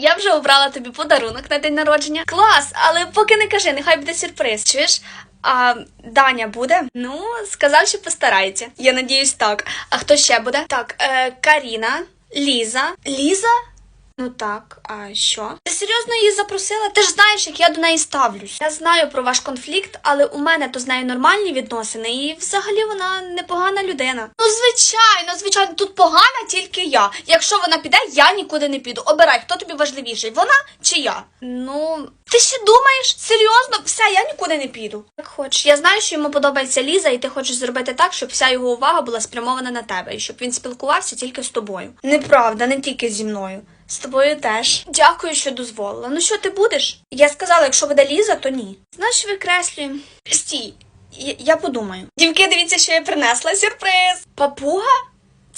Я вже обрала тобі подарунок на день народження. Клас, але поки не кажи, нехай буде сюрприз. Чуєш? А Даня буде? Ну, сказав, що постарається. Я надіюсь, так. А хто ще буде? Так, е, Каріна, Ліза. Ліза? Ну так, а що? Ти серйозно її запросила? Ти ж знаєш, як я до неї ставлюсь. Я знаю про ваш конфлікт, але у мене то з нею нормальні відносини, і взагалі вона непогана людина. Ну, звичайно, звичайно, тут погана тільки я. Якщо вона піде, я нікуди не піду. Обирай, хто тобі важливіший, вона чи я? Ну, ти ще думаєш? Серйозно? Все, я нікуди не піду. Як хочеш. Я знаю, що йому подобається Ліза, і ти хочеш зробити так, щоб вся його увага була спрямована на тебе, і щоб він спілкувався тільки з тобою. Неправда, не тільки зі мною. З тобою теж. Дякую, що дозволила. Ну що ти будеш? Я сказала, якщо буде Ліза, то ні. Знаєш, викреслюємо. Стій, я, я подумаю. Дівки, дивіться, що я принесла сюрприз. Папуга?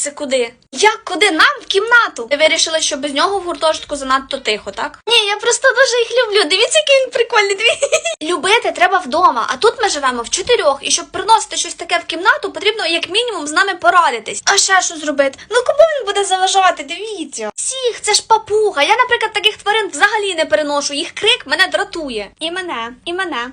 Це куди? Як куди? Нам в кімнату. Ти вирішила, що без нього в гуртожитку занадто тихо, так? Ні, я просто дуже їх люблю. Дивіться, який він прикольний. Дивіться. Любити треба вдома, а тут ми живемо в чотирьох, і щоб приносити щось таке в кімнату, потрібно як мінімум з нами порадитись. А ще що зробити? Ну кому він буде заважати? Дивіться. Всіх, це ж папуга. Я, наприклад, таких тварин взагалі не переношу. Їх крик мене дратує. І мене, і мене.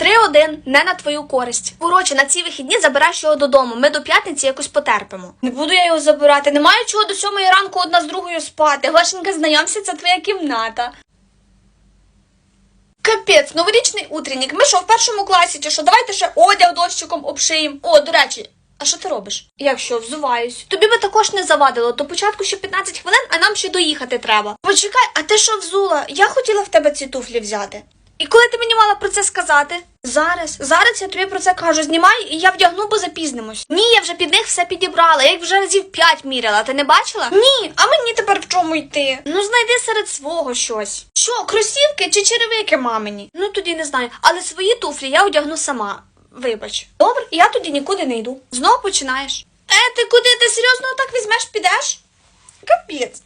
Три-один, не на твою користь. Коротше, на ці вихідні забираєш його додому. Ми до п'ятниці якось потерпимо. Не буду я його забирати. Немає чого до сьомої ранку одна з другою спати. Глашенька, знайомся, це твоя кімната. Капець, новорічний утренник. Ми що в першому класі, чи що? Давайте ще одяг дощиком обшиємо. О, до речі, а що ти робиш? Як що, взуваюсь? Тобі би також не завадило. До початку ще 15 хвилин, а нам ще доїхати треба. Почекай, а ти що взула? Я хотіла в тебе ці туфлі взяти. І коли ти мені мала про це сказати? Зараз, зараз я тобі про це кажу. Знімай, і я вдягну, бо запізнимось. Ні, я вже під них все підібрала. Я їх вже разів п'ять міряла. Ти не бачила? Ні, а мені тепер в чому йти? Ну знайди серед свого щось. Що, кросівки чи черевики мамині? Ну тоді не знаю. Але свої туфлі я одягну сама. Вибач. Добре, я тоді нікуди не йду. Знову починаєш. Е, ти куди? Ти серйозно так візьмеш, підеш? Капець.